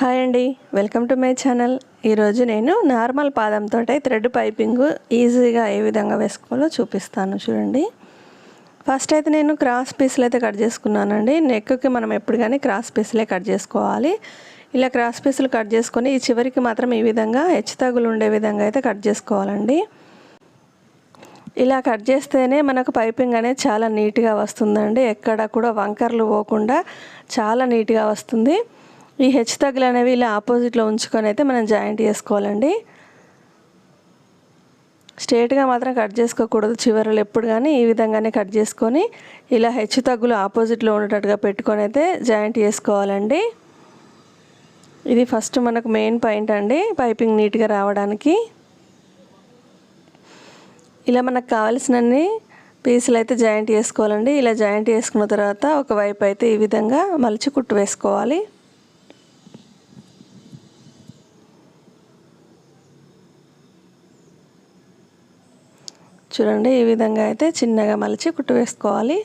Hi అండి. Welcome to my channel. ఈరోజు నేను నార్మల్ పాదంతో థ్రెడ్ పైపింగ్ ఈజీగా ఏ విధంగా వేసుకోవాలో చూపిస్తాను చూడండి. ఫస్ట్ అయితే నేను క్రాస్ పీస్లు అయితే కట్ చేసుకున్నానండి. నెక్కి మనం ఎప్పుడు కానీ క్రాస్ పీస్లే కట్ చేసుకోవాలి. ఇలా క్రాస్ పీసులు కట్ చేసుకొని ఈ చివరికి మాత్రం ఈ విధంగా హెచ్చుతగులు ఉండే విధంగా అయితే కట్ చేసుకోవాలండి. ఇలా కట్ చేస్తేనే మనకు పైపింగ్ అనేది చాలా నీట్గా వస్తుందండి. ఎక్కడ కూడా వంకర్లు పోకుండా చాలా నీట్గా వస్తుంది. ఈ హెచ్ తగ్గులు అనేవి ఇలా ఆపోజిట్లో ఉంచుకొని అయితే మనం జాయింట్ చేసుకోవాలండి. స్ట్రేట్గా మాత్రం కట్ చేసుకోకూడదు. చివరలు ఎప్పుడు కానీ ఈ విధంగానే కట్ చేసుకొని ఇలా హెచ్చు తగ్గులు ఆపోజిట్లో ఉండేటట్టుగా పెట్టుకొని అయితే జాయింట్ చేసుకోవాలండి. ఇది ఫస్ట్ మనకు మెయిన్ పాయింట్ అండి. పైపింగ్ నీట్గా రావడానికి. ఇలా మనకు కావాల్సినన్ని పీసులు అయితే జాయింట్ చేసుకోవాలండి. ఇలా జాయింట్ చేసుకున్న తర్వాత ఒకవైపు అయితే ఈ విధంగా మలిచి కుట్టు వేసుకోవాలి. చూడండి ఈ విధంగా అయితే చిన్నగా మలిచి కుట్టు వేసుకోవాలి.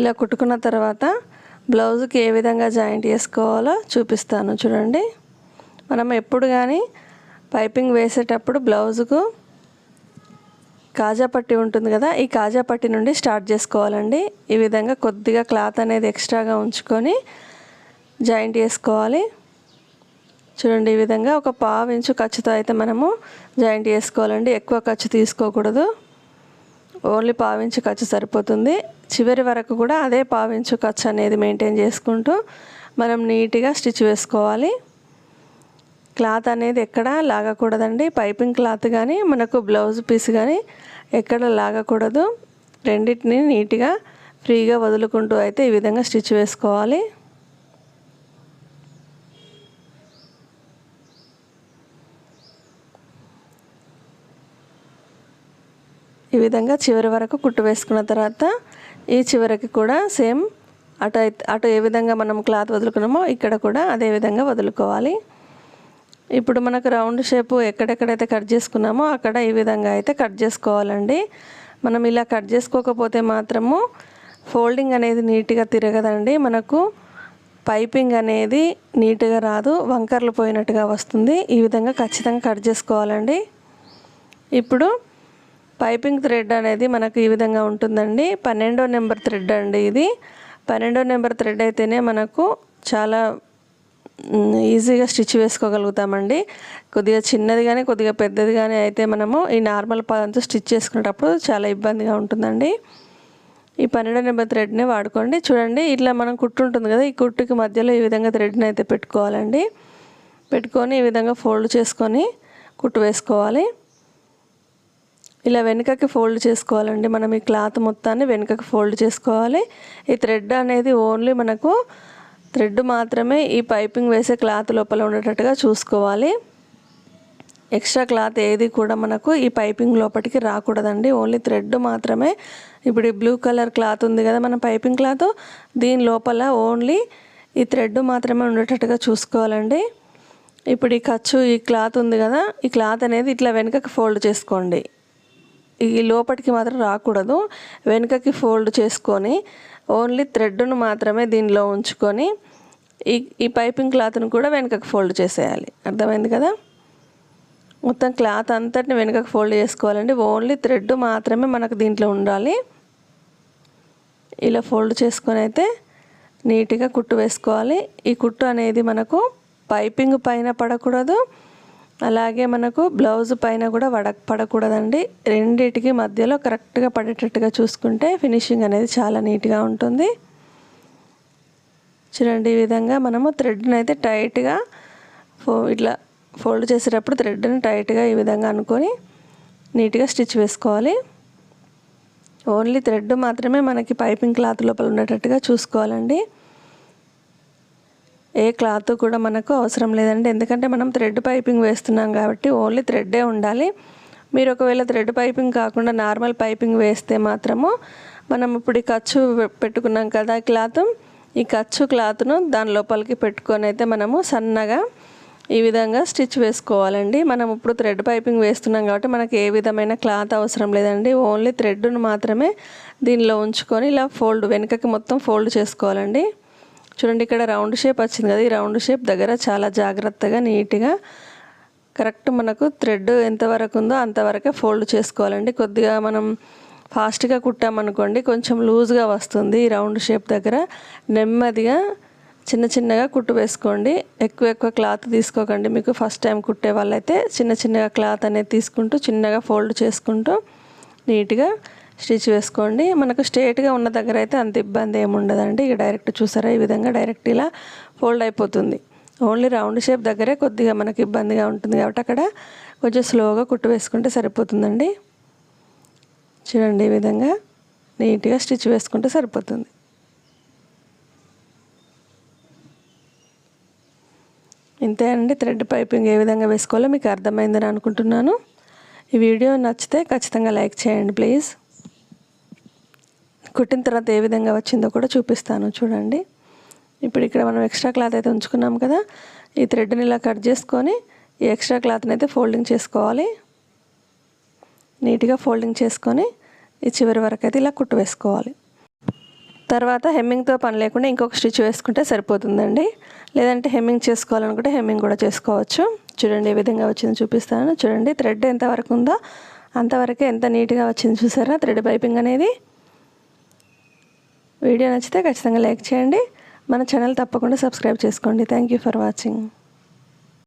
ఇలా కుట్టుకున్న తర్వాత బ్లౌజ్కి ఏ విధంగా జాయింట్ చేసుకోవాలో చూపిస్తాను చూడండి. మనం ఎప్పుడు కానీ పైపింగ్ వేసేటప్పుడు బ్లౌజుకు కాజా పట్టి ఉంటుంది కదా ఈ కాజా పట్టి నుండి స్టార్ట్ చేసుకోవాలండి. ఈ విధంగా కొద్దిగా క్లాత్ అనేది ఎక్స్ట్రాగా ఉంచుకొని జాయింట్ చేసుకోవాలి. చూడండి ఈ విధంగా ఒక పావు ఇంచు ఖర్చుతో అయితే మనము జాయింట్ చేసుకోవాలండి. ఎక్కువ ఖర్చు తీసుకోకూడదు. ఓన్లీ పావించు ఖర్చు సరిపోతుంది. చివరి వరకు కూడా అదే పావించు ఖర్చు అనేది మెయింటైన్ చేసుకుంటూ మనం నీట్గా స్టిచ్ వేసుకోవాలి. క్లాత్ అనేది ఎక్కడ లాగకూడదండి. పైపింగ్ క్లాత్ కానీ మనకు బ్లౌజ్ పీస్ కానీ ఎక్కడ లాగకూడదు. రెండింటిని నీట్గా ఫ్రీగా వదులుకుంటూ అయితే ఈ విధంగా స్టిచ్ వేసుకోవాలి. ఈ విధంగా చివరి వరకు కుట్టు వేసుకున్న తర్వాత ఈ చివరికి కూడా సేమ్ అటు అటు ఏ విధంగా మనం క్లాత్ వదులుకున్నామో ఇక్కడ కూడా అదే విధంగా వదులుకోవాలి. ఇప్పుడు మనకు రౌండ్ షేపు ఎక్కడెక్కడైతే కట్ చేసుకున్నామో అక్కడ ఈ విధంగా అయితే కట్ చేసుకోవాలండి. మనం ఇలా కట్ చేసుకోకపోతే మాత్రము ఫోల్డింగ్ అనేది నీట్గా తిరగదండి. మనకు పైపింగ్ అనేది నీట్గా రాదు వంకర్లు పోయినట్టుగా వస్తుంది. ఈ విధంగా ఖచ్చితంగా కట్ చేసుకోవాలండి. ఇప్పుడు పైపింగ్ థ్రెడ్ అనేది మనకు ఈ విధంగా ఉంటుందండి. పన్నెండో నెంబర్ థ్రెడ్ అండి ఇది. పన్నెండో నెంబర్ థ్రెడ్ అయితేనే మనకు చాలా ఈజీగా స్టిచ్ వేసుకోగలుగుతామండి. కొద్దిగా చిన్నది కానీ కొద్దిగా పెద్దది కానీ అయితే మనము ఈ నార్మల్ పాదంతో స్టిచ్ చేసుకునేటప్పుడు చాలా ఇబ్బందిగా ఉంటుందండి. ఈ పన్నెండో నెంబర్ థ్రెడ్ని వాడుకోండి. చూడండి ఇట్లా మనం కుట్టు ఉంటుంది కదా ఈ కుట్టుకి మధ్యలో ఈ విధంగా థ్రెడ్ని అయితే పెట్టుకోవాలండి. పెట్టుకొని ఈ విధంగా ఫోల్డ్ చేసుకొని కుట్టు వేసుకోవాలి. ఇలా వెనుకకి ఫోల్డ్ చేసుకోవాలండి. మనం ఈ క్లాత్ మొత్తాన్ని వెనుకకి ఫోల్డ్ చేసుకోవాలి. ఈ థ్రెడ్ అనేది ఓన్లీ మనకు థ్రెడ్ మాత్రమే ఈ పైపింగ్ వేసే క్లాత్ లోపల ఉండేటట్టుగా చూసుకోవాలి. ఎక్స్ట్రా క్లాత్ ఏది కూడా మనకు ఈ పైపింగ్ లోపలికి రాకూడదండి. ఓన్లీ థ్రెడ్ మాత్రమే. ఇప్పుడు ఈ బ్లూ కలర్ క్లాత్ ఉంది కదా మన పైపింగ్ క్లాత్. దీని లోపల ఓన్లీ ఈ థ్రెడ్ మాత్రమే ఉండేటట్టుగా చూసుకోవాలండి. ఇప్పుడు ఈ ఖర్చు ఈ క్లాత్ ఉంది కదా ఈ క్లాత్ అనేది ఇట్లా వెనుకకి ఫోల్డ్ చేసుకోండి. ఈ లోపలికి మాత్రం రాకూడదు. వెనుకకి ఫోల్డ్ చేసుకొని ఓన్లీ థ్రెడ్ను మాత్రమే దీనిలో ఉంచుకొని ఈ ఈ పైపింగ్ క్లాత్ను కూడా వెనుకకి ఫోల్డ్ చేసేయాలి. అర్థమైంది కదా? మొత్తం క్లాత్ అంతటిని వెనుకకు ఫోల్డ్ చేసుకోవాలండి. ఓన్లీ థ్రెడ్ మాత్రమే మనకు దీంట్లో ఉండాలి. ఇలా ఫోల్డ్ చేసుకొని అయితే నీట్గా కుట్టు వేసుకోవాలి. ఈ కుట్టు అనేది మనకు పైపింగ్ పైన పడకూడదు. అలాగే మనకు బ్లౌజ్ పైన కూడా వడ పడకూడదండి. రెండిటికి మధ్యలో కరెక్ట్గా పడేటట్టుగా చూసుకుంటే ఫినిషింగ్ అనేది చాలా నీట్గా ఉంటుంది. చూడండి ఈ విధంగా మనము థ్రెడ్ని అయితే టైట్గా ఫో ఇట్లా ఫోల్డ్ చేసేటప్పుడు థ్రెడ్ని టైట్గా ఈ విధంగా అనుకొని నీట్గా స్టిచ్ వేసుకోవాలి. ఓన్లీ థ్రెడ్ మాత్రమే మనకి పైపింగ్ క్లాత్ లోపల ఉండేటట్టుగా చూసుకోవాలండి. ఏ క్లాత్ కూడా మనకు అవసరం లేదండి. ఎందుకంటే మనం థ్రెడ్ పైపింగ్ వేస్తున్నాం కాబట్టి ఓన్లీ థ్రెడ్డే ఉండాలి. మీరు ఒకవేళ థ్రెడ్ పైపింగ్ కాకుండా నార్మల్ పైపింగ్ వేస్తే మాత్రము మనం ఇప్పుడు ఈ ఖర్చు పెట్టుకున్నాం కదా క్లాత్. ఈ ఖర్చు క్లాత్ను దాని లోపలికి పెట్టుకొని అయితే మనము సన్నగా ఈ విధంగా స్టిచ్ వేసుకోవాలండి. మనం ఇప్పుడు థ్రెడ్ పైపింగ్ వేస్తున్నాం కాబట్టి మనకి ఏ విధమైన క్లాత్ అవసరం లేదండి. ఓన్లీ థ్రెడ్ను మాత్రమే దీనిలో ఉంచుకొని ఇలా ఫోల్డ్ వెనుకకి మొత్తం ఫోల్డ్ చేసుకోవాలండి. చూడండి ఇక్కడ రౌండ్ షేప్ వచ్చింది కదా. ఈ రౌండ్ షేప్ దగ్గర చాలా జాగ్రత్తగా నీట్గా కరెక్ట్ మనకు థ్రెడ్ ఎంతవరకు ఉందో అంతవరకే ఫోల్డ్ చేసుకోవాలండి. కొద్దిగా మనం ఫాస్ట్గా కుట్టామనుకోండి కొంచెం లూజ్గా వస్తుంది ఈ రౌండ్ షేప్ దగ్గర. నెమ్మదిగా చిన్న చిన్నగా కుట్టు వేసుకోండి. ఎక్కువ ఎక్కువ క్లాత్ తీసుకోకండి. మీకు ఫస్ట్ టైం కుట్టే వాళ్ళైతే చిన్న చిన్నగా క్లాత్ అనేది తీసుకుంటూ చిన్నగా ఫోల్డ్ చేసుకుంటూ నీట్గా స్టిచ్ వేసుకోండి. మనకు స్ట్రేట్గా ఉన్న దగ్గర అయితే అంత ఇబ్బంది ఏమి ఉండదండి. ఇక డైరెక్ట్ చూసారా ఈ విధంగా డైరెక్ట్ ఇలా ఫోల్డ్ అయిపోతుంది. ఓన్లీ రౌండ్ షేప్ దగ్గరే కొద్దిగా మనకి ఇబ్బందిగా ఉంటుంది కాబట్టి అక్కడ కొంచెం స్లోగా కుట్టు వేసుకుంటే సరిపోతుందండి. చూడండి ఈ విధంగా నీట్గా స్టిచ్ వేసుకుంటే సరిపోతుంది. ఇంతే అండి. థ్రెడ్ పైపింగ్ ఏ విధంగా వేసుకోవాలో మీకు అర్థమైందని అనుకుంటున్నాను. ఈ వీడియో నచ్చితే ఖచ్చితంగా లైక్ చేయండి ప్లీజ్. కుట్టిన తర్వాత ఏ విధంగా వచ్చిందో కూడా చూపిస్తాను చూడండి. ఇప్పుడు ఇక్కడ మనం ఎక్స్ట్రా క్లాత్ అయితే ఉంచుకున్నాం కదా ఈ థ్రెడ్ని ఇలా కట్ చేసుకొని ఈ ఎక్స్ట్రా క్లాత్ని అయితే ఫోల్డింగ్ చేసుకోవాలి. నీట్గా ఫోల్డింగ్ చేసుకొని ఈ చివరి వరకు అయితే ఇలా కుట్టు వేసుకోవాలి. తర్వాత హెమ్మింగ్తో పని లేకుండా ఇంకొక స్టిచ్ వేసుకుంటే సరిపోతుందండి. లేదంటే హెమ్మింగ్ చేసుకోవాలనుకుంటే హెమ్మింగ్ కూడా చేసుకోవచ్చు. చూడండి ఏ విధంగా వచ్చిందో చూపిస్తాను. చూడండి థ్రెడ్ ఎంతవరకు ఉందో అంతవరకే ఎంత నీట్గా వచ్చింది చూసారా? థ్రెడ్ పైపింగ్ అనేది వీడియో నచ్చితే ఖచ్చితంగా లైక్ చేయండి. మన ఛానల్ తప్పకుండా సబ్స్క్రైబ్ చేసుకోండి. Thank you for watching